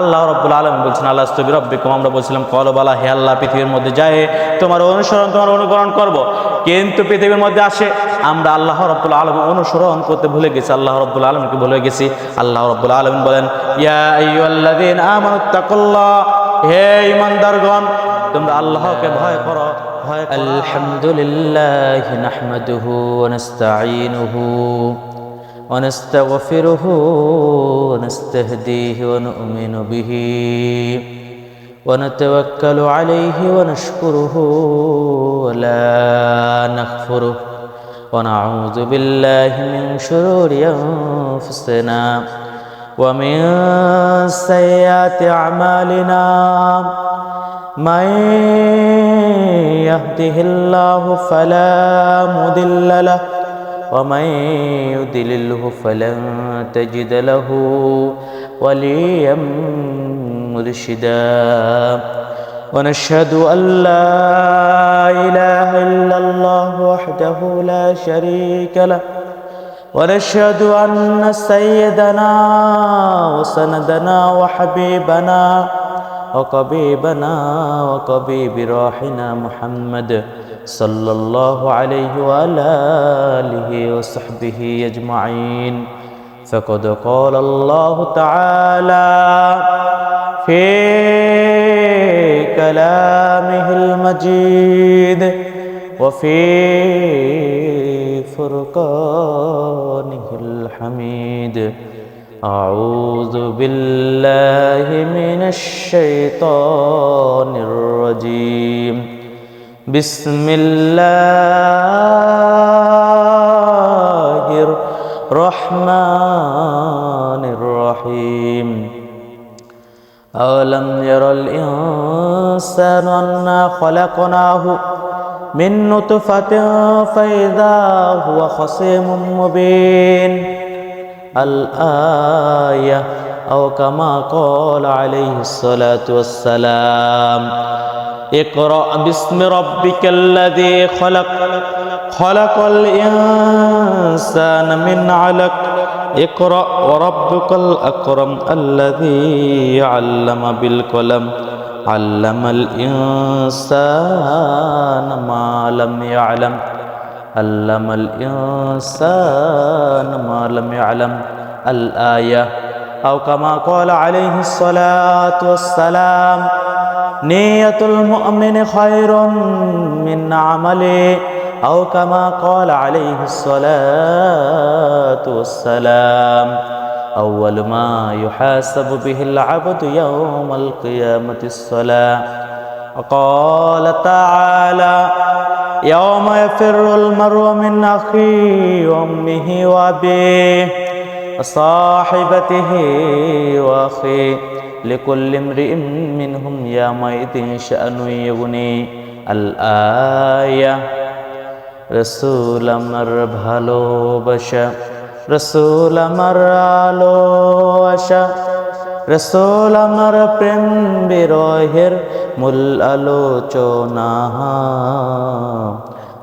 আল্লাহ রব্বুল আলম বলছেন আল্লাহ স্তবি রব্বিকম আমরা বলছিলাম কলবালা হে আল্লাহ, পৃথিবীর মধ্যে যায়, তোমার অনুসরণ, তোমার অনুকরণ করব। কিন্তু পৃথিবীর মধ্যে আসে, আমরা আল্লাহ রব্বুল আলম অনুসরণ করতে ভুলে গেছি, আল্লাহ রব্বুল আলমকে ভুলে গেছি। আল্লাহ রব্বুল আলম বলেন হে ইমানদারগণ তোমরা আল্লাহকে ভয় করো। ভয় আলহামদুলিল্লাহ নাহমাদুহু ওয়া নাস্তাঈনুহু। ونستغفره ونستهديه ونؤمن به ونتوكل عليه ونشكره ولا نكفره ونعوذ بالله من شرور أنفسنا ومن سيئات أعمالنا. من يهده الله فلا مضل له ومن يضلله فلن تجد له وليا مرشدا ونشهد أن لا إله إلا الله وحده لا شريك له ونشهد أن سيدنا وسندنا وحبيبنا وقبيبنا وقبيب راحنا محمد صلى الله عليه وعلى آله وصحبه أجمعين. فقد قال الله تعالى في كلامه المجيد وفي فرقانه الحميد. أعوذ بالله من الشيطان الرجيم. بسم الله الرحمن الرحيم. أولم ير الإنسان أنا خلقناه من نطفة فإذا هو خصيم مبين. الآية أو كما قال عليه الصلاة والسلام اقرأ باسم ربك الذي خلق. خلق الإنسان من علق. اقرأ وربك الأكرم الذي علم بالقلم. علم الإنسان ما لم يعلم. علم الإنسان ما لم يعلم. الآية. أو كما قال عليه الصلاة والسلام نية المؤمن خير من عمله أو كما قال عليه الصلاة والسلام أول ما يحاسب به العبد يوم القيامة الصلاة. وقال تعالى يوم يفر المرء من أخيه وأمه وأبيه وصاحبته وأخيه. لكل امرئ منهم يومئذ شأن يغني الآية রসুল আমার ভালোবাসা রসুল আমার আলো আশা রসুল আমার প্রেম বিরহের মূল আলোচনা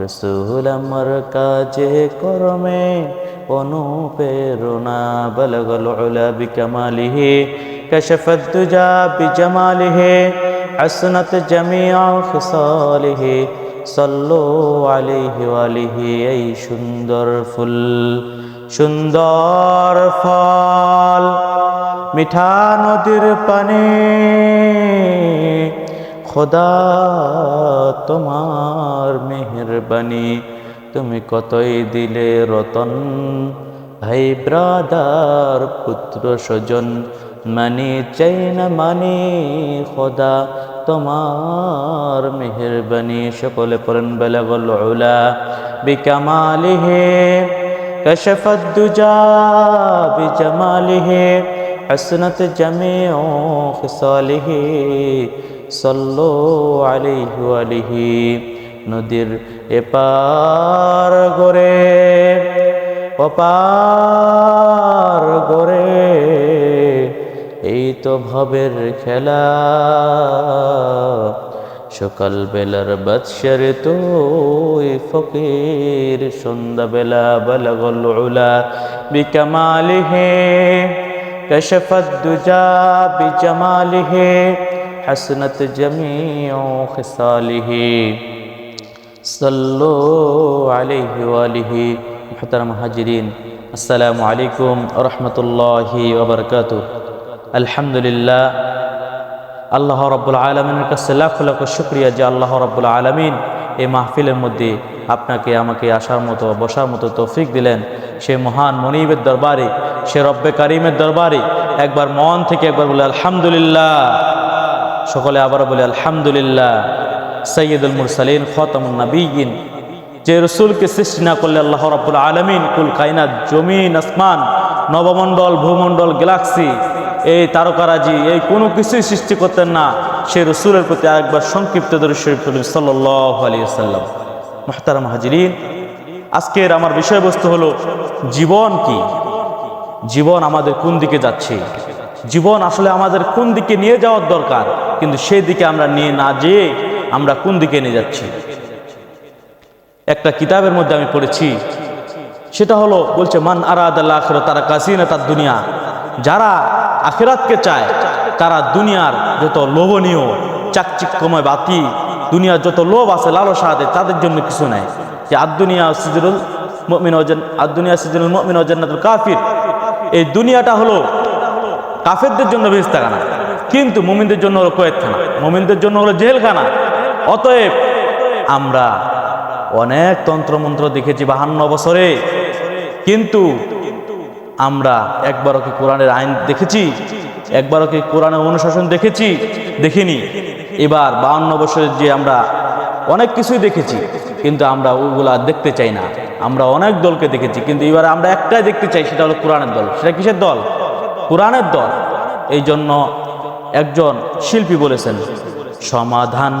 রসুল আমার কাজে কর্মে অনুপ্রেরণা বলগল উলা বিকমালিহি كشف الدجى بجماله حسنت جميع خصاله সল্লু আলিহি আলিহি এই সুন্দর ফুল সুন্দর ফল মিঠা নদীর পানি খোদা তোমার মেহরবানি, তুমি কতই দিলে রতন? ভাই ব্রাদার, পুত্র স্বজন, মানি চাই না মানি খোদা তোমার মেহরবানি। সকলে পড়েন বেলাগল বিকামালি হে কশফদ্দুজা দুজা, বিজমালিহে حسنت جميع خصاله صلوا عليه وآله নদীর এপার গরে অপার গরে এই তো ভবের খেলা সকাল বেলার বাদশার তুই ফকির সন্ধ্যা বেলা বলগল উলা বিকামালিহে كشف الدجى بجماله حسنت جميع خصاله صلوا عليه وآله محترم হাজিরিন আসসালামু আলাইকুম রহমতুল্লাহি ওবরকাত আলহামদুলিল্লাহ আল্লাহ রব্বুল আলমিনের কাছে লাখ লাখ শুক্রিয়া যে আল্লাহ রব্বুল আলমিন এই মাহফিলের মধ্যে আপনাকে, আমাকে আসার মতো, বসার মতো তৌফিক দিলেন। সে মহান মনিবের দরবারে, সে রব্বে কারিমের দরবারে একবার মন থেকে একবার বলে আলহামদুলিল্লাহ। সকলে আবার বলে আলহামদুলিল্লাহ। সৈয়দুল মুরসালিন, খতামুন নবীন যে রসুলকে সৃষ্টি না করলে আল্লাহ রাব্বুল আলমিন কুল কাইনাত জমিন, আসমান, নবমণ্ডল, ভূমণ্ডল, গ্যালাক্সি এই তারকারাজি, এই কোনো কিছুই সৃষ্টি করতেন না। সেই রসুলের প্রতি আরেকবার সংক্ষিপ্ত দৃশ্যরিফ সাল্লাহ আলী সাল্লাম মোহতারাম হাজিরিন, আজকের আমার বিষয়বস্তু হলো, জীবন কি? জীবন আমাদের কোন দিকে যাচ্ছে? জীবন আসলে আমাদের কোন দিকে নিয়ে যাওয়ার দরকার? কিন্তু সেই দিকে আমরা নিয়ে না যেয়ে আমরা কোন দিকে নিয়ে যাচ্ছি? একটা কিতাবের মধ্যে আমি পড়েছি, সেটা হলো, বলছে, মান আরাদ আল্লাহ তারা কাসিনা তার দুনিয়া। যারা আখেরাতকে চায়, তারা দুনিয়ার যত লোভনীয়, চাকচিক্যময় বাতি, দুনিয়ার যত লোভ আছে, লালসা আছে, তাদের জন্য কিছু নাই। যে আদুনিয়া সিজরুল মমিন আদুনিয়া সিজরুল মমিন অজান্নাতুল কাফির, এই দুনিয়াটা হলো কাফেরদের জন্য বেস্তাখানা কিন্তু মুমিনদের জন্য হলো কয়েকখানা। মুমিনদের জন্য হলো জেলখানা। অতএব আমরা অনেক তন্ত্রমন্ত্র দেখেছি বাহান্ন বছরে। কিন্তু আমরা একবারও কি কোরআনের আইন দেখেছি? একবারও কি কোরআনের অনুশাসন দেখেছি? দেখিনি। এবার বাহান্ন বছরের যে আমরা অনেক কিছুই দেখেছি, কিন্তু আমরা ওগুলা দেখতে চাই না। আমরা অনেক দলকে দেখেছি, কিন্তু এবার আমরা একটাই দেখতে চাই, সেটা হলো কোরআনের দল। সেটা কিসের দল? কোরআনের দল। এই জন্য একজন শিল্পী বলেছেন, সমাধান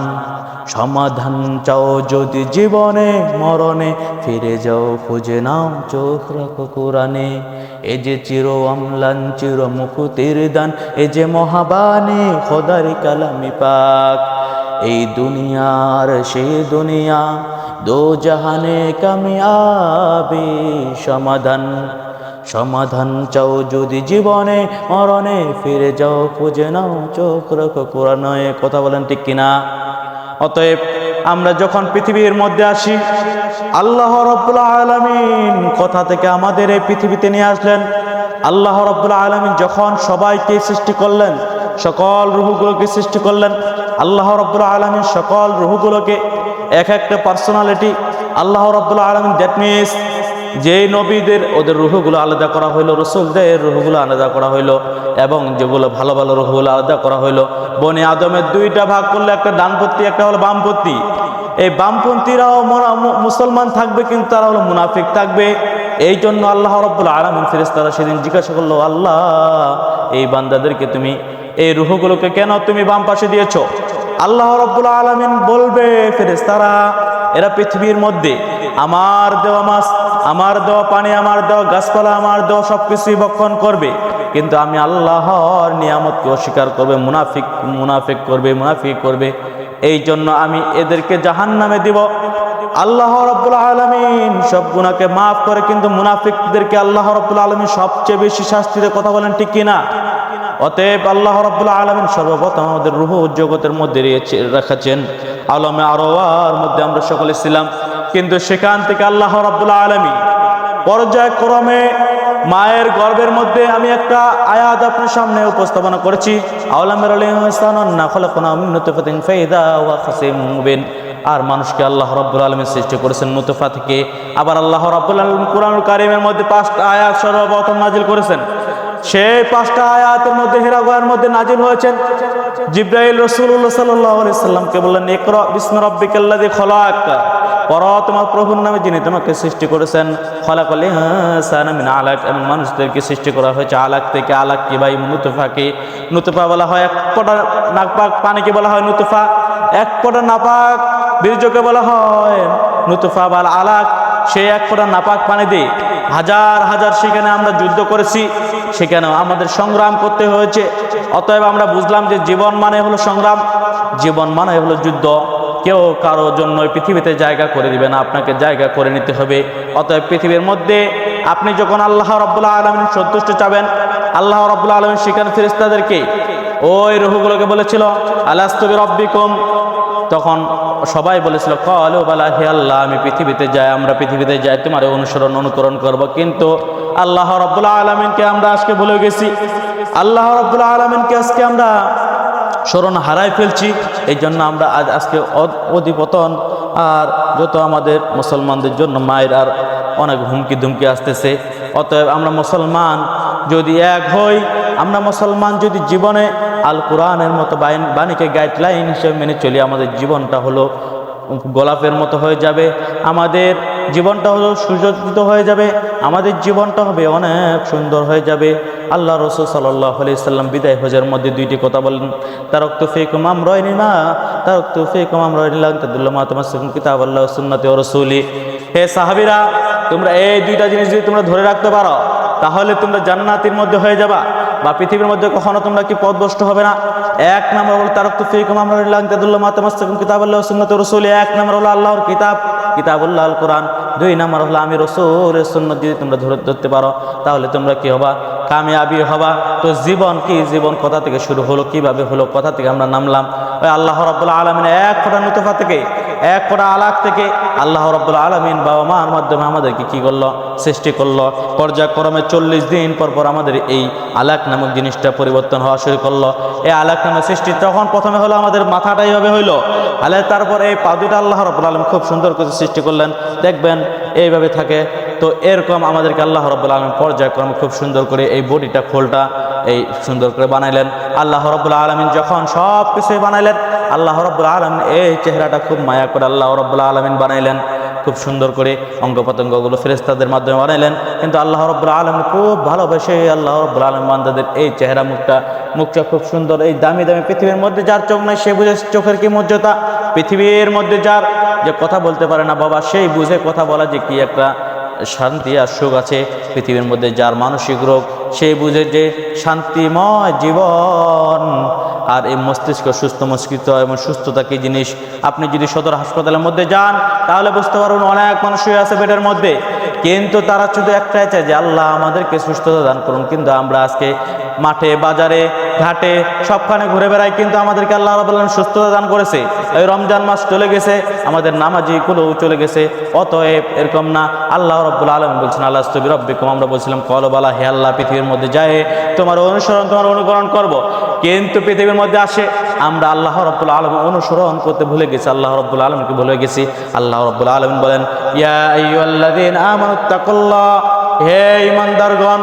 সমাধান চাও যদি জীবনে, মরণে, ফিরে যাও, খুঁজে নাও, চোখ রাখো কোরআনে। এ যে চির অম্লান, চির মুকুতির দান, এ যে মহাবাণী, খোদারি কালামি পাক। এই দুনিয়ার সে দুনিয়া, দো জাহানে কামিয়াবি সমাধান। সমাধান চাও যদি জীবনে, মরণে, ফিরে যাও, খুঁজে নাও, চোখ রাখো কোরআনয়ে কথা বলেন ঠিক কিনা? অতএব আমরা যখন পৃথিবীর মধ্যে আসি, আল্লাহ রব্বুল আলমিন কথা থেকে আমাদের এই পৃথিবীতে নিয়ে আসলেন? আল্লাহ রব্বুল আলমিন যখন সবাইকে সৃষ্টি করলেন, সকল রুহুগুলোকে সৃষ্টি করলেন, আল্লাহ রব্বুল আলমিন সকল রুহুগুলোকে এক একটা পার্সোনালিটি আল্লাহ রব্বুল আলমিন দ্যাট মিনস যে নবীদের ওদের রুহগুলো আলাদা করা হইল, রসুলদের রুহগুলো আলাদা করা হইল এবং যেগুলো ভালো ভালো রুহগুলো আলাদা করা হইল। বনে আদমের দুইটা ভাগ করলে একটা ডানপত্তি একটা হলো বামপত্তি এই বামপন্থীরাও মুসলমান থাকবে, কিন্তু তারা হলো মুনাফিক থাকবে। এই জন্য আল্লাহ রব্বুল আলমিন তারা সেদিন জিজ্ঞাসা করল, আল্লাহ, এই বান্দাদেরকে তুমি এই রুহগুলোকে কেন তুমি বাম পাশে দিয়েছ? আল্লাহ রব্বুল আলমিন বলবে ফেরেস তারা এরা পৃথিবীর মধ্যে আমার দেওয়া মাছ, আমার দেওয়া পানি, আমার দেওয়া গাছপালা, আমার দেওয়া সব কিছুই বক্ষণ করবে। কিন্তু আমি আল্লাহর নিয়ামতকে অস্বীকার করবে, মুনাফিক মুনাফিক করবে মুনাফিক করবে। এই জন্য আমি এদেরকে জাহান নামে দিব। আল্লাহ রব্বুল আলমিন সব গুণাকে মাফ করে, কিন্তু মুনাফিকদেরকে আল্লাহ রব্বুল আলমিন সবচেয়ে বেশি শাস্তিতে কথা বলেন, ঠিক কিনা? অতএব আল্লাহ রব্বুল আলমিন সর্বপ্রথম আমাদের রুহ জগতের মধ্যে রেখে- রেখেছেন। আলমে আরোয়ার মধ্যে আমরা সকলে ছিলাম। কিন্তু সেখান থেকে আল্লাহ রব্বুল আলমী পর্যায়ক্রমে মায়ের গর্ভের মধ্যে আমি একটা আয়াত আপনার সামনে উপস্থাপনা করেছি। আর মানুষকে আল্লাহ রব্বুল আলমীর সৃষ্টি করেছেন নুতফা থেকে। আবার আল্লাহ রব্বুল আলম কোরআন কারিমের মধ্যে পাঁচটা আয়াত সর্বপ্রথম নাজিল করেছেন। সেই পাঁচটা আয়াতের মধ্যে হেরাগোয়ের মধ্যে নাজিল হয়েছেন। জিব্রাইল রসুল্লাহ সাল্লামকে বললেন, ইকর বিষ্ণু রব্বিকাল্লাদি খলাক। পর তোমার প্রভুর নামে যিনি তোমাকে সৃষ্টি করেছেন, খলাকল ইনসানা মিন আলাক এবং মানুষদেরকে সৃষ্টি করা হয়েছে আলাক থেকে আলাক কি ভাই নুতুফাকে নুতুফা বলা হয় এক ফোঁটা নাপাক পানিকে বলা হয় নুতুফা। এক ফোঁটা নাপাক বীর্যকে বলা হয় নুতুফা বা আলাক। সেই এক ফোঁটা নাপাক পানি দিয়ে হাজার হাজার সেখানে আমরা যুদ্ধ করেছি। সেখানেও আমাদের সংগ্রাম করতে হয়েছে। অতএব আমরা বুঝলাম যে জীবন মানে হলো সংগ্রাম, জীবন মানে হলো যুদ্ধ। কেউ কারও জন্য পৃথিবীতে জায়গা করে দিবে না, আপনাকে জায়গা করে নিতে হবে। অতএব পৃথিবীর মধ্যে আপনি যখন আল্লাহ রব্বুল্লাহ আলমিন সন্তুষ্ট চাবেন, আল্লাহ রব্বুল্লাহ আলমিন সেখানে ফেরিস্তাদেরকে ওই রহুগুলোকে বলেছিল আলাস্তবি রব্বিকুম তখন সবাই বলেছিল, কলো বালা হে আল্লাহ, আমি পৃথিবীতে যাই, আমরা পৃথিবীতে যাই, তোমার অনুসরণ, অনুকরণ করব। কিন্তু আল্লাহ রব্বুল্লাহ আলমিনকে আমরা আজকে বলে গেছি। আল্লাহ রব্বুল্লাহ আলমিনকে আজকে আমরা স্মরণ হারাই ফেলছি। এই জন্য আমরা আজ আজকে অধিপতন আর যত আমাদের মুসলমানদের জন্য মায়ের আর অনেক হুমকি ধুমকি আসতেছে, অতএব আমরা মুসলমান যদি এক হই, আমরা মুসলমান যদি জীবনে আল কোরআনের মতো বাণীকে গাইডলাইন হিসেবে মেনে চলি, আমাদের জীবনটা হলো গোলাপের মতো হয়ে যাবে, আমাদের জীবনটা হলো সুযোজিত হয়ে যাবে, আমাদের জীবনটা হবে অনেক সুন্দর হয়ে যাবে। আল্লাহ রসুল সাল্লাহ সাল্লাম বিদায় হজের মধ্যে দুইটি কথা বলেন তারক তো ফেকুম আম রয়নি না তারক তো ফেকুম আম রয়নি তাদুল্লাহ মাতামা কিতাব আল্লাহ সুন্নতি রসুলি। হে সাহাবিরা, তোমরা এই দুইটা জিনিস যদি তোমরা ধরে রাখতে পারো, তাহলে তোমরা জান্নাতির মধ্যে হয়ে যাবা। বা পৃথিবীর মধ্যে কখনো তোমরা কি পদভষ্ট হবে না? এক নম্বর হল তারক ফিকুম আমরা তাদুল্লাহ মাতামাস্তাকুম কিতাব আল্লাহ সুন্নত রসুল। এক নম্বর হলো আল্লাহর কিতাব কিতাবুল্লাহ আল কোরআন। দুই নম্বর হলো, আমি রসুলের সুন্নত যদি তোমরা ধরে ধরতে পারো, তাহলে তোমরা কি হবা? কামিয়াবি হবা? তো জীবন কি? জীবন কোথা থেকে শুরু হলো, কীভাবে হলো, কোথা থেকে আমরা নামলাম। ওই আল্লাহ রব্বুল্লাহ আলমিন এক ফোটা নুতফা থেকে, এক ফোটা আলাক থেকে আল্লাহ রব্বুল্লাহ আলমিন বাবা মার মাধ্যমে আমাদেরকে কি করল? সৃষ্টি করল। পর্যায়ক্রমে চল্লিশ দিন পর পর আমাদের এই আলাক নামক জিনিসটা পরিবর্তন হওয়া শুরু করল। এই আলাক নামের সৃষ্টি তখন প্রথমে হলো আমাদের মাথাটা এইভাবে হইল। আলে তারপর এই পাদুটা আল্লাহ রব্বুল আলম খুব সুন্দর করে সৃষ্টি করলেন। দেখবেন, এইভাবে থাকে। তো এরকম আমাদেরকে আল্লাহ রব্বুল আলম পর্যায়ক্রমে খুব সুন্দর করে এই বডিটা, খোলটা এই সুন্দর করে বানাইলেন। আল্লাহ রব্বুল আলমিন যখন সব কিছুই বানাইলেন, আল্লাহ রব্বুল আলম এই চেহারাটা খুব মায়া করে আল্লাহ রব্বুল আলমিন বানাইলেন। খুব সুন্দর করে অঙ্গ প্রত্যঙ্গগুলো ফেরেস্তাদের মাধ্যমে বানাইলেন। কিন্তু আল্লাহ রব্বুল আলম খুব ভালোবেসে আল্লাহ রব্বুল আলম বান্দাদের এই চেহারা মুখটা মুখটা খুব সুন্দর, এই দামি দামি পৃথিবীর মধ্যে যার চোখ নাই সে বুঝে চোখের কি মর্যাদা? পৃথিবীর মধ্যে যার যে কথা বলতে পারে না বাবা, সেই বুঝে কথা বলা যে কি একটা শান্তি আর সুখ আছে। পৃথিবীর মধ্যে যার মানসিক রোগ, সেই বুঝে যে শান্তিময় জীবন আর এই মস্তিষ্ক সুস্থ মস্তিষ্ক এবং সুস্থতা কি জিনিস? আপনি যদি সদর হাসপাতালের মধ্যে যান, তাহলে বুঝতে পারবেন অনেক মানুষ শুয়ে আছে বেডের মধ্যে। কিন্তু তারা শুধু একটাই চায় যে, আল্লাহ আমাদেরকে সুস্থতা দান করুন। কিন্তু আমরা আজকে মাঠে, বাজারে, ঘাটে সবখানে ঘুরে বেড়াই, কিন্তু আমাদেরকে আল্লাহ রাবুল্লাহ সুস্থতা দান করেছে। এই রমজান মাস চলে গেছে, আমাদের নামাজিগুলোও চলে গেছে, অতএব এরকম না। আল্লাহ রব্বুল আলম বলছেন আল্লাহ স্তবি রব্বিকুম আমরা বলছিলাম, কলবালা, হে আল্লাহ, পৃথিবীর মধ্যে যায় তোমার অনুসরণ, তোমার অনুকরণ করব। কিন্তু পৃথিবীর মধ্যে আসে, আমরা আল্লাহ রব্বুল আলম অনুসরণ করতে ভুলে গেছি, আল্লাহ রব্বুল আলমকে ভুলে গেছি। আল্লাহ রব্বুল আলম বলেন হে ইমানদারগণ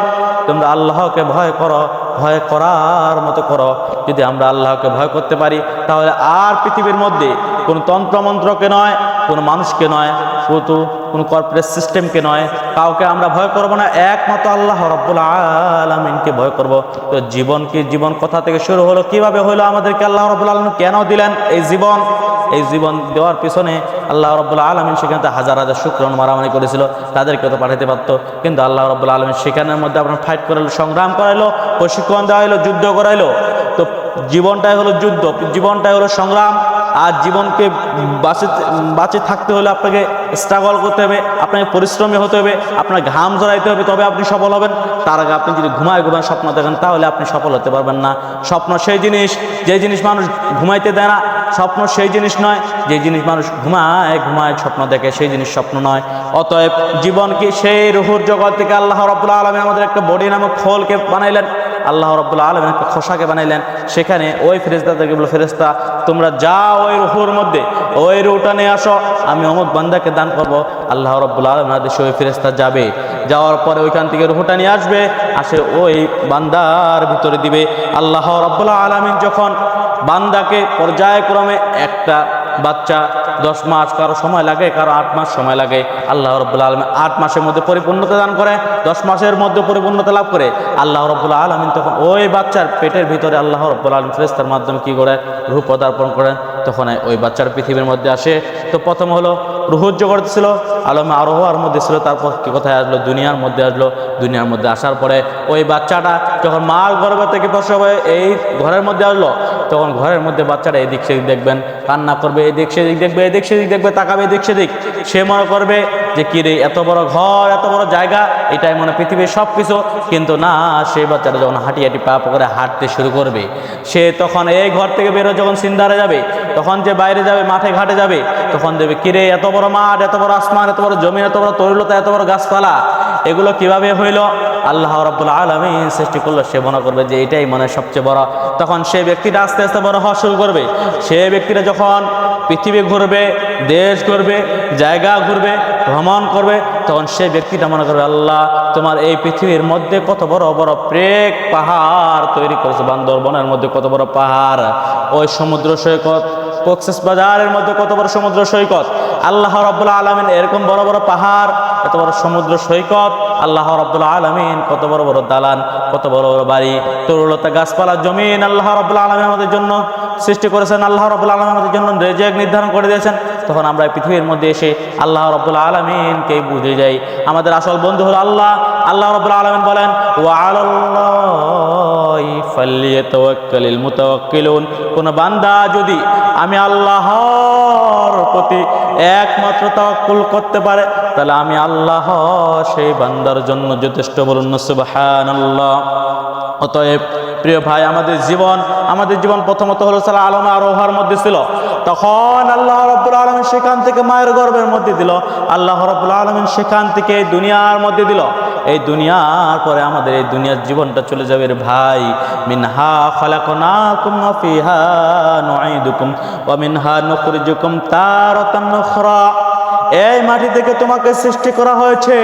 তোমরা আল্লাহকে ভয় করো, ভয় করার মতো করো। যদি আমরা আল্লাহকে ভয় করতে পারি, তাহলে আর পৃথিবীর মধ্যে কোনো তন্ত্রমন্ত্রকে নয়, কোনো মানুষকে নয় কোনো কোনো কর্পোরেট সিস্টেমকে নয়, কাউকে আমরা ভয় করব না, একমাত্র আল্লাহ রব্বুল আলমিনকে ভয় করব। তো জীবন কি জীবন কোথা থেকে শুরু হলো, কীভাবে হলো আমাদেরকে আল্লাহ রব্বুল আলমিন কেন দিলেন এই জীবন? এই জীবন দেওয়ার পিছনে আল্লাহ রব্বুল্লা আলমিন সেখানে হাজার হাজার শুক্রণ মারামারি করেছিল, তাদেরকে তো পাঠাতে পারতো। কিন্তু আল্লাহ রব্বুল্লা আলমিন সেখানের মধ্যে আপনার ফাইট করাইলো, সংগ্রাম করাইলো, প্রশিক্ষণ দেওয়া হলো যুদ্ধ করাইলো। তো জীবনটাই হলো যুদ্ধ, জীবনটাই হলো সংগ্রাম। আর জীবনকে বাঁচে বাঁচে থাকতে হলে আপনাকে স্ট্রাগল করতে হবে, আপনাকে পরিশ্রমী হতে হবে, আপনার ঘাম জড়াইতে হবে, তবে আপনি সফল হবেন। তার আগে আপনি যদি ঘুমায় ঘুমায় স্বপ্ন দেখেন, তাহলে আপনি সফল হতে পারবেন না। স্বপ্ন সেই জিনিস, যে জিনিস মানুষ ঘুমাইতে দেয় না, স্বপ্ন সেই জিনিস নয়। যে জিনিস মানুষ ঘুমায় ঘুমায় স্বপ্ন দেখে, সেই জিনিস স্বপ্ন নয়। অতএব জীবন কি সেই রুহুর জগৎ থেকে আল্লাহ রব্বুল্লা আলমী আমাদের একটা বডি নামক খোলকে বানাইলেন। আল্লাহ রব্বুল্লা আলমিন একটা খোসাকে বানাইলেন। সেখানে ওই ফেরেস্তাদেরকে বলো ফেরেস্তা তোমরা যা ওই রুহুর মধ্যে। ওই রুটা নিয়ে আসো। আমি অমুক বান্দাকে দান করব। আল্লাহ রব্বুল আলম আদেশে ওই ফেরেস্তা যাবে। যাওয়ার পরে ওইখান থেকে রুহুটা নিয়ে আসবে। আসে ওই বান্দার ভিতরে দিবে। আল্লাহ রব্বুল্লা আলমিন যখন বান্দাকে পর্যায়ক্রমে একটা বাচ্চা দশ মাস, কারও সময় লাগে, কারও আট মাস সময় লাগে। আল্লাহ রব্বুল্লা আলমী আট মাসের মধ্যে পরিপূর্ণতা দান করে, দশ মাসের মধ্যে পরিপূর্ণতা লাভ করে। আল্লাহ রব্বুল্লা আলমিন তখন ওই বাচ্চার পেটের ভিতরে আল্লাহ রব্বুল্লা আলম ফেরেস্তার মাধ্যমে কী করে? রূপ পদার্পণ করেন। তখন ওই বাচ্চার পৃথিবীর মধ্যে আসে। তো প্রথম হলো রুহুর জগৎ ছিল, আলমে আরোহার মধ্যে ছিল, তারপর কি কোথায় আসলো? দুনিয়ার মধ্যে আসলো। দুনিয়ার মধ্যে আসার পরে ওই বাচ্চাটা যখন মার গর্ভ থেকে প্রসব হয়ে এই ঘরের মধ্যে আসলো, তখন ঘরের মধ্যে বাচ্চাটা এদিক সেদিক দেখবেন, কান্না করবে, এদিক সেদিক দেখবে, এদিক সেদিক দেখবে, তাকাবে এদিক সেদিক। সে মনে করবে যে, কি রে, এত বড় ঘর, এত বড় জায়গা, এটাই মনে পৃথিবীর সব কিছু কিন্তু না সেই বাচ্চাটা যখন হাঁটি হাঁটি পা পা করে হাঁটতে শুরু করবে, সে তখন এই ঘর থেকে বেরো যখন সিন্দারে যাবে তখন যে বাইরে যাবে, মাঠে ঘাটে যাবে, তখন দেবে কিরে এত বড় মাঠ, এত বড় আসমান, এত বড় জমিন এত বড় তরুলতা, এত বড় গাছপালা। এগুলো কীভাবে হইল? আল্লাহ রব্বুল আলমিন সৃষ্টি করল, সে মনে করবে যে এটাই মনে সবচেয়ে বড়। তখন সে ব্যক্তিটা আস্তে আস্তে বড় হওয়া শুরু করবে। সে ব্যক্তিটা যখন পৃথিবী ঘুরবে, দেশ ঘুরবে, জায়গা ঘুরবে, ভ্রমণ করবে, তখন সে ব্যক্তিটা মনে করবে, আল্লাহ, তোমার এই পৃথিবীর মধ্যে কত বড় বড় প্রেক পাহাড় তৈরি করেছে, বান্দরবনের মধ্যে কত বড় পাহাড়। ওই সমুদ্র সৈকত কক্সেস বাজারের মধ্যে কত বড় সমুদ্র সৈকত? আল্লাহ রব্বুল আলমিন এরকম বড় বড় পাহাড়, কত বড় সমুদ্র সৈকত? আল্লাহ রব্বুল আলমিন কত বড় বড় দালান, কত বড় বড় বাড়ি, তরুলতা গাছপালা, জমিন আল্লাহ রব্বুল আলমিন আমাদের জন্য সৃষ্টি করেছেন, আল্লাহ রব্বুল আলমিন আমাদের জন্য রেজেক নির্ধারণ করে দিয়েছেন। তখন আমরা পৃথিবীর মধ্যে এসে আল্লাহ রব্বুল আলমিনকে বুঝে যাই। আমাদের আসল বন্ধু হলো আল্লাহ। আল্লাহ রব্বুল আলমিন বলেন ও ফাল্লিয়াতাওয়াক্কালিল মুতাওয়াক্কিলুন। কোন বান্দা যদি আমি আল্লাহর প্রতি একমাত্র তাওয়াক্কুল করতে পারে, তাহলে আমি আল্লাহ সেই বান্দার জন্য যথেষ্ট বলুন সুবহানাল্লাহ। অতএব প্রিয় ভাই, আমাদের জীবন আমাদের জীবন প্রথমত হলো সালা আলম আরোহার মধ্যে ছিল। তখন আল্লাহ রব্বুল আলমিন সেখান থেকে মায়ের গর্ভের মধ্যে দিল। আল্লাহ রব্বুল আলমিন সেখান থেকে দুনিয়ার মধ্যে দিল। এই দুনিয়ার পরে আমাদের এই দুনিয়ার জীবনটা চলে যাবে ভাই। মিনহা ফালাকুম তার এই মাটি থেকে তোমাকে সৃষ্টি করা হয়েছে।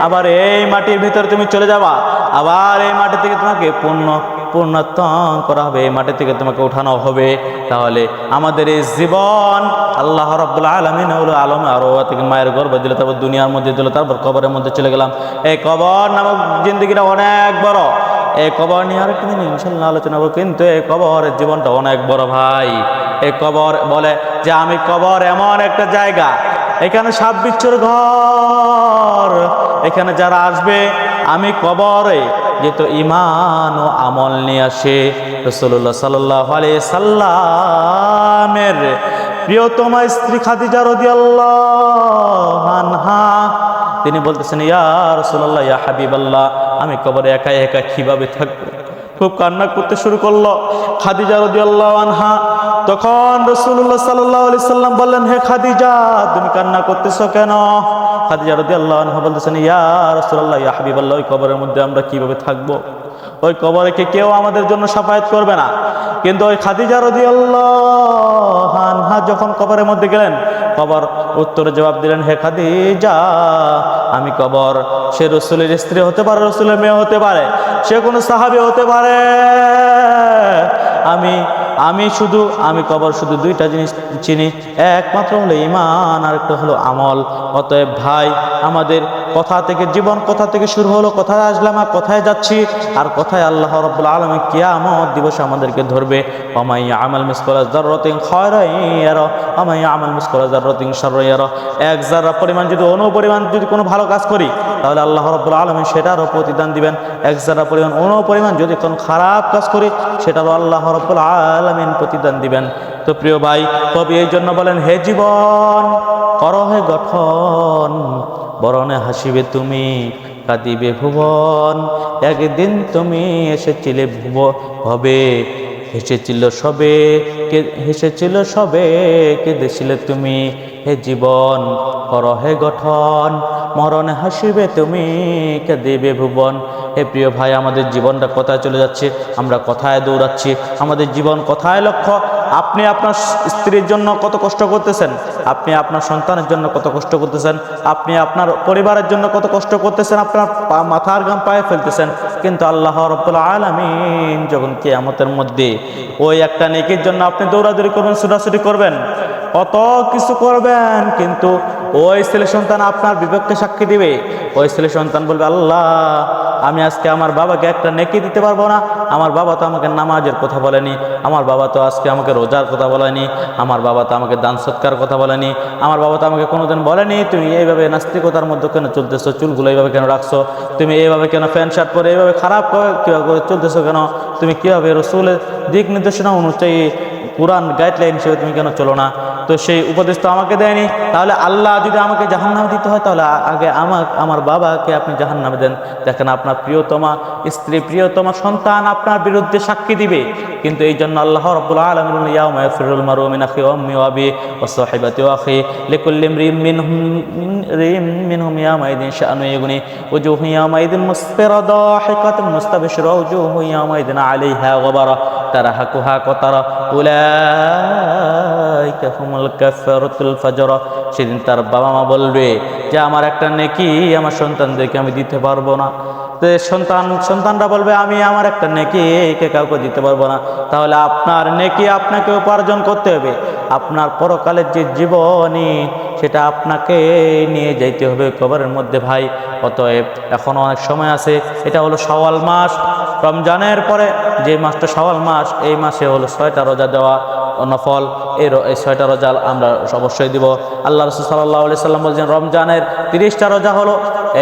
আবার এই মাটির ভিতরে তুমি চলে যাবা। আবার এই মাটি থেকে তোমাকে পূর্ণ পূর্ণতন করা হবে, মাটি থেকে তোমাকে উঠানো হবে। তাহলে আমাদের এই জীবন আল্লাহ রব্বুল আলমিন হলো আলম, আরও থেকে মায়ের গর্ব দিল, তারপর দুনিয়ার মধ্যে দিল, তারপর কবরের মধ্যে চলে গেলাম। এই কবর নামক জিন্দগিটা অনেক বড়। এই কবর নিয়ে আরেকটা দিন ইনশাল্লাহ আলোচনা করব, কিন্তু এই কবরের জীবনটা অনেক বড় ভাই। এই কবর বলে যে আমি কবর এমন একটা জায়গা, এখানে সাপ বিচ্ছুর ঘর, এখানে যারা আসবে আমি কবরে যেত ইমান ও আমল নিয়ে আসে রসুল্লাহ সাল্লাহ আলি সাল্লামের প্রিয়তমা স্ত্রী খাদিজা রদি আল্লাহা তিনি বলতেছেন, ইয়া রসুল্লাহ ইয়া হাবিবাল্লাহ, আমি কবরে একা একা কীভাবে থাকব? খুব কান্না করতে শুরু করল। খাদিজা রদিয়াল্লাহ আনহা তখন রসুল্লাহ সাল্লাহ আলি সাল্লাম বললেন, হে খাদিজা, তুমি কান্না করতেছো কেন? খাদিজা রদিয়াল্লাহ আনহা বলতেছেন, ইয়া রসুল্লাহ ইয়া হাবিবাল্লাহ, ওই কবরের মধ্যে আমরা কীভাবে থাকব? ওই কবরে কে কেউ আমাদের জন্য সাফায়াত করবে না? কিন্তু ওই খাদিজা রদিয়াল্লাহ আনহা যখন কবরের মধ্যে গেলেন, কবর উত্তরে জবাব দিলেন, হে খাদিজা, আমি কবর, সে রসুলের স্ত্রী হতে পারে, রসুলের মেয়ে হতে পারে, সে কোনো সাহাবি হতে পারে। আমি আমি শুধু, আমি কবর শুধু দুইটা জিনিস চিনি, একমাত্র হলো ইমান আর একটা হলো আমল। অতএব ভাই, আমাদের কথা থেকে জীবন কথা থেকে শুরু হলো, কোথায় আসলাম আর কোথায় যাচ্ছি? আর কোথায় আল্লাহ রব্বুল আলমী কিয়ামত দিবস আমাদেরকে ধরবে? অমাই আমাল মিসকলা জাররতিং খয়রাইয়ার অমাই আমাল মিসকলা জাররতিং শাররাইয়ার এক জাররা পরিমাণ যদি অনু পরিমাণ যদি কোনো ভালো কাজ করি, তাহলে আল্লাহ রব্বুল আলমী সেটারও প্রতিদান দিবেন। এক জাররা পরিমাণ অনুপরিমাণ যদি কোনো খারাপ কাজ করি, সেটারও আল্লাহ রব্বুল আলমিন প্রতিদান দিবেন। তো প্রিয় ভাই, কবি এই জন্য বলেন, হে জীবন, কর হে গঠন বরণে হাসিবে তুমি, কাঁদিবে ভুবন। একদিন তুমি এসেছিলে ভুব হবে হেসেছিল সবে, কে, হেসেছিল সবে, কেঁদেছিলে তুমি হে জীবন, কর হে গঠন। মরণে হাসিবে তুমি, কাঁদিবে ভুবন। হে প্রিয় ভাই, আমাদের জীবনটা কোথায় চলে যাচ্ছে? আমরা কোথায় দৌড়াচ্ছি? আমাদের জীবন কোথায় লক্ষ্য? আপনি আপনার স্ত্রীর জন্য কত কষ্ট করতেছেন? আপনি আপনার সন্তানের জন্য কত কষ্ট করতেছেন? আপনি আপনার পরিবারের জন্য কত কষ্ট করতেছেন? আপনার মাথার গাম পায়ে ফেলতেছেন। কিন্তু আল্লাহ রব্বুল আলমিন যখন কিয়ামতের মধ্যে ওই একটা নেকির জন্য আপনি দৌড়াদৌড়ি করবেন, ছুটাছুটি করবেন কত কিছু করবেন, কিন্তু ওই ছেলে সন্তান আপনার বিপক্ষে সাক্ষী দিবে। ওই ছেলে সন্তান বলবে, আল্লাহ, আমি আজকে আমার বাবাকে একটা নেকি দিতে পারব না। আমার বাবা তো আমাকে নামাজের কথা বলেনি। আমার বাবা তো আজকে আমাকে রোজার কথা বলেনি। আমার বাবা তো আমাকে দান সৎকার কথা বলেনি। আমার বাবা তো আমাকে কোনোদিন বলেনি, তুমি এইভাবে নাস্তিকতার মধ্যে কেন চলতেছো? চুলগুলো এইভাবে কেন রাখছো? তুমি এইভাবে কেন প্যান্ট, শার্ট পরে এইভাবে খারাপ কীভাবে চলতেছো কেন? তুমি কীভাবে রসুলের দিক নির্দেশনা অনুযায়ী কোরআন গাইডলাইন হিসেবে তুমি কেন চলো না? তো সেই উপদেশ তো আমাকে দেয়নি। তাহলে আল্লাহ যদি আমাকে জাহান্নামে দিতে হয়, তাহলে আগে আমার আমার বাবাকে আপনি জাহান্নামে দেন। দেখেন আপনার প্রিয়তমা, স্ত্রী প্রিয়তমা, সন্তান আপনার বিরুদ্ধে সাক্ষী দিবে। কিন্তু এই জন্য আল্লাহ রব্বুল আলামিন ইয়াউমা তারহাকুহা কতারা ফাজরা সেদিন তার বাবা মা বলবে যে, আমার একটা নেকি, আমার সন্তানদেরকে আমি দিতে পারব না। সন্তান, সন্তানরা বলবে, আমি আমার একটা নেকি একে কাউকে দিতে পারব না। তাহলে আপনার নেকি আপনাকে উপার্জন করতে হবে। আপনার পরকালের যে জীবনী, সেটা আপনাকে নিয়ে যাইতে হবে কবরের মধ্যে, ভাই। অতএব এখনও অনেক সময় আছে, এটা হলো সওয়াল মাস। রমজানের পরে যে মাসটা সওয়াল মাস, এই মাসে হলো ছয়টা রোজা দেওয়া। নফল এই ছয়টা রোজা আমরা অবশ্যই দিব। আল্লাহ রসুল সাল্লাহ আলি সাল্লাম বলছেন, রমজানের তিরিশটা রোজা হলো,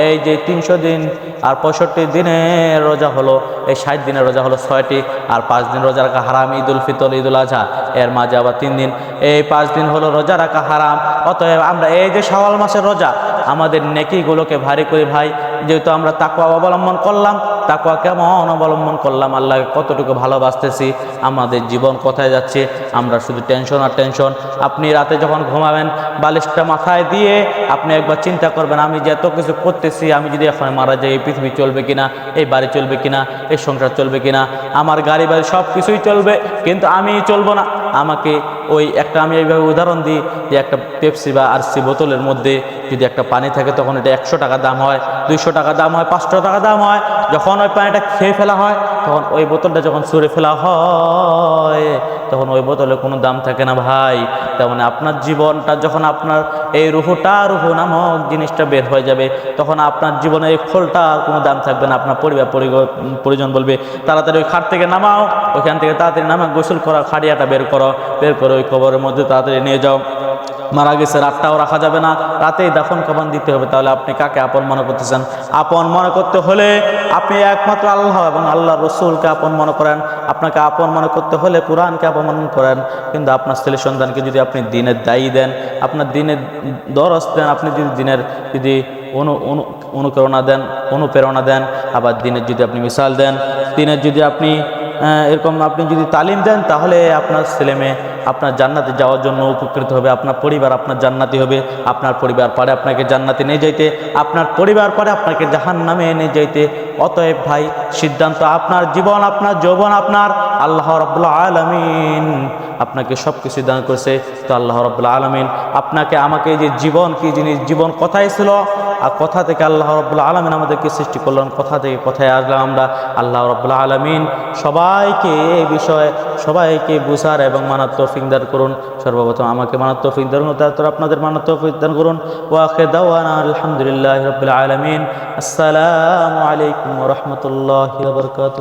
এই যে তিনশো দিন আর পঁয়ষট্টি দিনের রোজা হলো, এই ষাট দিনের রোজা হলো ছয়টি, আর পাঁচ দিন রোজা রাখা হারাম ঈদ উল ফিতর ঈদ উল আজহা এর মাঝে আবার তিন দিন। এই পাঁচ দিন হলো রোজা রাখা হারাম, অতএব আমরা এই যে সওয়াল মাসের রোজা, আমাদের নেকিগুলোকে ভারী করি ভাই, যেহেতু আমরা তাকুয়া অবলম্বন করলাম তাকুয়া কেমন অবলম্বন করলাম, আল্লাহকে কতটুকু ভালোবাসতেছি, আমাদের জীবন কোথায় যাচ্ছে, আমরা শুধু টেনশন আর টেনশন আপনি রাতে যখন ঘুমাবেন, বালিশটা মাথায় দিয়ে আপনি একবার চিন্তা করবেন, আমি যে এত কিছু করতেছি, আমি যদি এখন মারা যাই, এই পৃথিবী চলবে কিনা, এই বাড়ি চলবে কিনা, এই সংসার চলবে কিনা, আমার গাড়ি বাড়ি সব কিছুই চলবে, কিন্তু আমি চলবো না। আমাকে ওই একটা আমি এইভাবে উদাহরণ দিই যে একটা পেপসি বা আরসি বোতলের মধ্যে যদি একটা পানি থাকে তখন এটা একশো টাকা দাম হয়, দুইশো টাকা দাম হয়, পাঁচশো টাকা দাম হয়। যখন ওই পানিটা খেয়ে ফেলা হয়, তখন ওই বোতলটা যখন ছুঁড়ে ফেলা হয় তখন ওই বোতলে কোনো দাম থাকে না ভাই। তেমন আপনার জীবনটা যখন আপনার এই রুহুটা, রুহু নামক জিনিসটা বের হয়ে যাবে, তখন আপনার জীবনে এই ফলটা কোনো দাম থাকবে না। আপনার পরিবার পরিজন বলবে, তাড়াতাড়ি ওই খাট থেকে নামাও, ওইখান থেকে তাড়াতাড়ি নামা গোসল করা খাড়িয়াটা বের করো, বের করে ওই কবরের মধ্যে তাড়াতাড়ি নিয়ে যাও। মারা গেছে, রাতটাও রাখা যাবে না, রাতেই দাফন কাফন দিতে হবে। তাহলে আপনি কাকে আপন মনে করতেছেন? আপন মনে করতে হলে আপনি একমাত্র আল্লাহ এবং আল্লাহ রসুলকে আপন মনে করেন। আপনাকে আপন মনে করতে হলে কোরআনকে আপন করেন। কিন্তু আপনার ছেলে সন্তানকে যদি আপনি দিনের দায়ী দেন, আপনার দিনের দরস দেন, আপনি যদি দিনের যদি অনু অনু, অনুপ্রেরণা দেন অনুপ্রেরণা দেন, আবার দিনের যদি আপনি মিসাল দেন, দিনের যদি আপনি এরকম আপনি যদি তালিম দেন, তাহলে আপনার ছেলে মেয়ে আপনার জান্নাতে যাওয়ার জন্য উপকৃত হবে, আপনার পরিবার আপনার জান্নাতি হবে, আপনার পরিবার পারে আপনাকে জান্নাতে নিয়ে যাইতে, আপনার পরিবার পারে আপনাকে জাহান নামে নিয়ে যাইতে। অতএব ভাই, সিদ্ধান্ত আপনার জীবন, আপনার যৌবন, আপনার আল্লাহ রব্লা আলমিন আপনাকে সব কিছু দান করেছে। তো আল্লাহ রব্লা আলমিন আপনাকে, আমাকে যে জীবন, কি জিনিস, জীবন কথাই ছিল? আর কথা থেকে আল্লাহ রব্লা আলমিন আমাদেরকে সৃষ্টি করলেন? কথা থেকে কথায় আসলাম আমরা? আল্লাহ রব্লা আলমিন সবাইকে এই বিষয়ে, সবাইকে বুঝার এবং মানার তৌফিক দান করুন। সর্বপ্রথম আমাকে মানার তৌফিক দান করুন, তারপর আপনাদের মানার তৌফিক দান করুন। ওয়াকে দাওয়ানা আলহামদুলিল্লাহ রবিল আলমিন। আসসালামু আলাইকুম রহমতুল্লাহ বরকাত